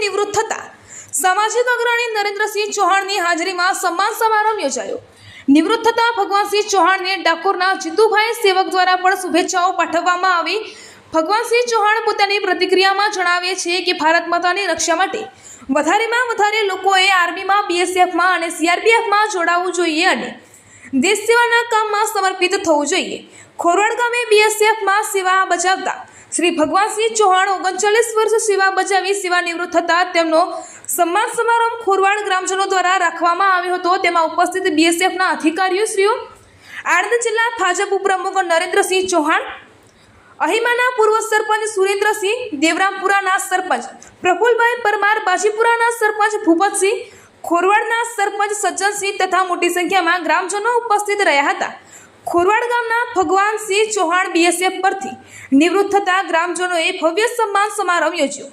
નિવૃત્ત થતા. સામાજિક અગ્રણી નરેન્દ્રસિંહ ચૌહાણની હાજરીમાં સન્માન સમારંભ યોજાયો. નિવૃત્ત થતા ભગવાનસિંહ ચૌહાણને ડાકોરના જીતુભાઈ સેવક દ્વારા પણ શુભેચ્છાઓ પાઠવવામાં આવી. ભગવાનસિંહ ચૌહાણ પોતાની પ્રતિક્રિયામાં જણાવે છે કે ભારત માતાની રક્ષા માટે વધારેમાં વધારે લોકોએ આર્મીમાં બીએસએફમાં અને સીઆરપીએફમાં જોડાવવું જોઈએ અને દેશ સેવાના કામમાં સમર્પિત થવું જોઈએ. ખોરવાડ ગામે બીએસએફમાં સેવા બજાવતા શ્રી ભગવાનસિંહ ચૌહાણ ઓગણચાલીસ વર્ષ સેવા બજાવી સેવાનિવૃત્ત થતા તેમનો સન્માન સમારંભ ખોરવાડ ગ્રામજનો દ્વારા રાખવામાં આવ્યો હતો. તેમાં ઉપસ્થિત બીએસએફના અધિકારીઓ શ્રીઓ, આણંદ જિલ્લા ભાજપ ઉપપ્રમુખ નરેન્દ્રસિંહ ચૌહાણ, અહિમાના પૂર્વ સરપંચ સુરેન્દ્રસિંહ, દેવરામપુરાના સરપંચ પ્રફુલભાઈ પરમાર, બાજીપુરાના સરપંચ ભૂપતસિંહ, ખોરવાડના સરપંચ સજ્જનસિંહ તથા મોટી સંખ્યામાં ગ્રામજનો ઉપસ્થિત રહ્યા હતા. ખોરવાડ ગામના ભગવાનસિંહ ચૌહાણ બીએસએફ પરથી નિવૃત્ત થતા ગ્રામજનોએ ભવ્ય સન્માન સમારંભ યોજ્યો.